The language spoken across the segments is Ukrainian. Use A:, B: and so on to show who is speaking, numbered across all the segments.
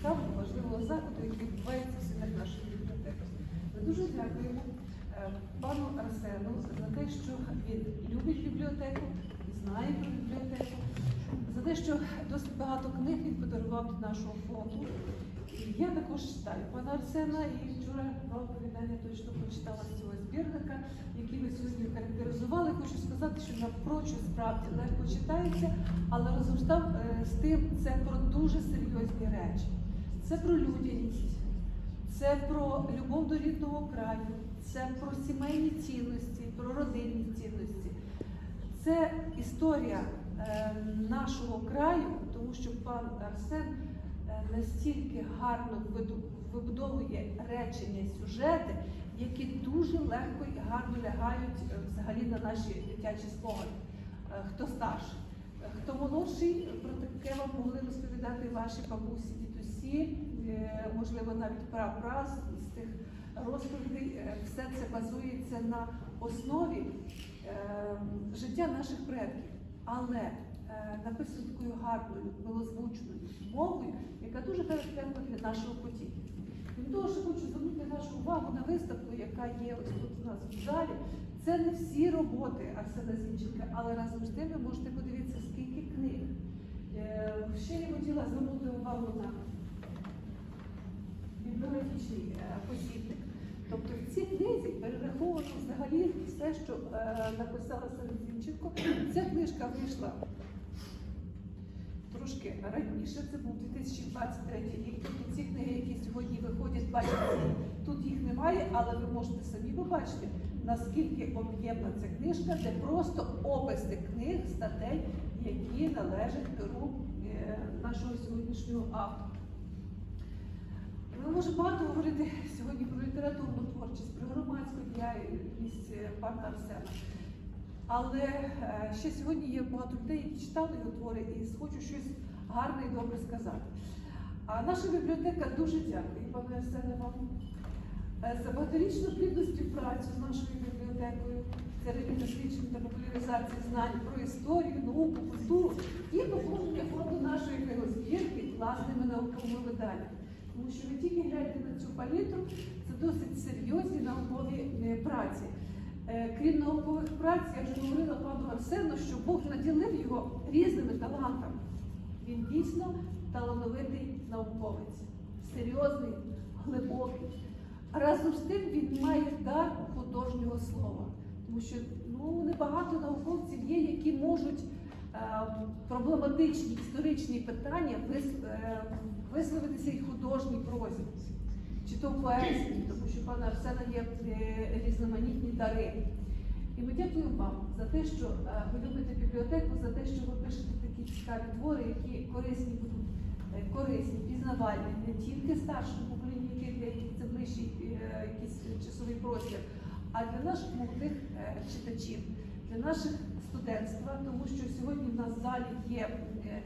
A: цікавого, важливого заходу, який відбувається в стінах нашої бібліотеки. Ми дуже дякуємо е, пану Арсену за те, що він любить бібліотеку, знає про бібліотеку, за те, що досить багато книг він подарував до нашого фонду. І я також читаю пана Арсена і вчора два оповідання точно прочитала з цього збірника, які ви сьогодні характеризували. Хочу сказати, що напрочуд справді легко читається, але там, е, з тим це про дуже серйозні речі. Це про людяність, це про любов до рідного краю, це про сімейні цінності, про родинні цінності. Це історія е, нашого краю, тому що пан Арсен е, настільки гарно вибудовує речення сюжети, які дуже легко і гарно лягають е, взагалі на наші дитячі спогади. Хто старший, хто молодший, про таке вам могли розповідати ваші бабусі, дідусі, можливо, навіть прапраз з тих розповідей. Е, Все це базується на основі е, життя наших предків, але е, написано такою гарною, милозвучною мовою, яка дуже характерна для нашого потіки. Крім того, що хочу звернути вашу увагу на виставку, яка є ось тут у нас в залі. Це не всі роботи Арсена Зінченка, але разом з тим ви можете подивитися, скільки книг. Е, Ще я хотіла звернути увагу на бібліографічний е, посібник. Тобто в цій книзі перераховано взагалі все, що е, написала Арсен Зінченко. Ця книжка вийшла трошки раніше, це був 2023 рік. Тобто ці книги, які сьогодні виходять, бачите, тут їх немає, але ви можете самі побачити, наскільки об'ємна ця книжка, де просто описи книг, статей, які належать перу е, нашого сьогоднішнього автора. Ми можемо багато говорити сьогодні про літературну творчість, про громадську діяльність е, пана Арсена. Але е, ще сьогодні є багато людей, які читали його твори і хочу щось гарне і добре сказати. А наша бібліотека дуже дякує, пане Арсене, вам е, за багаторічну плідну співпрацю з нашою бібліотекою, це досліджень та популяризації знань про історію, науку, культуру і поповнення фонду нашої книгозбірки власними науковими виданнями. Тому що ви тільки гляньте на цю палітру, це досить серйозні наукові е, праці. Е, Крім наукових праць, я вже говорила пану Арсену, що Бог наділив його різними талантами. Він дійсно талановитий науковець, серйозний, глибокий. Разом з тим він має дар художнього слова. Тому що ну, небагато науковців є, які можуть е, проблематичні історичні питання е, висловитися і художній прозі, чи то в поезії, тому що пана Арсена є е, різноманітні дари. І ми дякуємо вам за те, що е, ви любите бібліотеку, за те, що ви пишете такі цікаві твори, які корисні будуть, корисні, пізнавальні не тільки старшому поколінню, для яких це ближчий якийсь часовий простір, а для наших молодих читачів, для наших студентства, тому що сьогодні залі є е,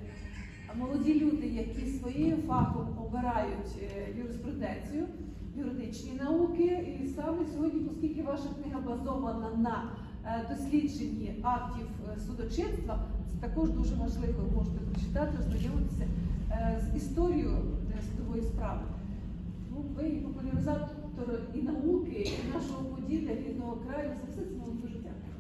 A: молоді люди, які своїм фахом обирають е, юриспруденцію, юридичні науки. І саме сьогодні, оскільки ваша книга базована на е, дослідженні актів судочинства, це також дуже важливо. Ви можете прочитати, ознайомитися з історією судової справи. Ну, ви і популяризатор і науки, і нашого поділля рідного краю. За все це вам дуже дякую.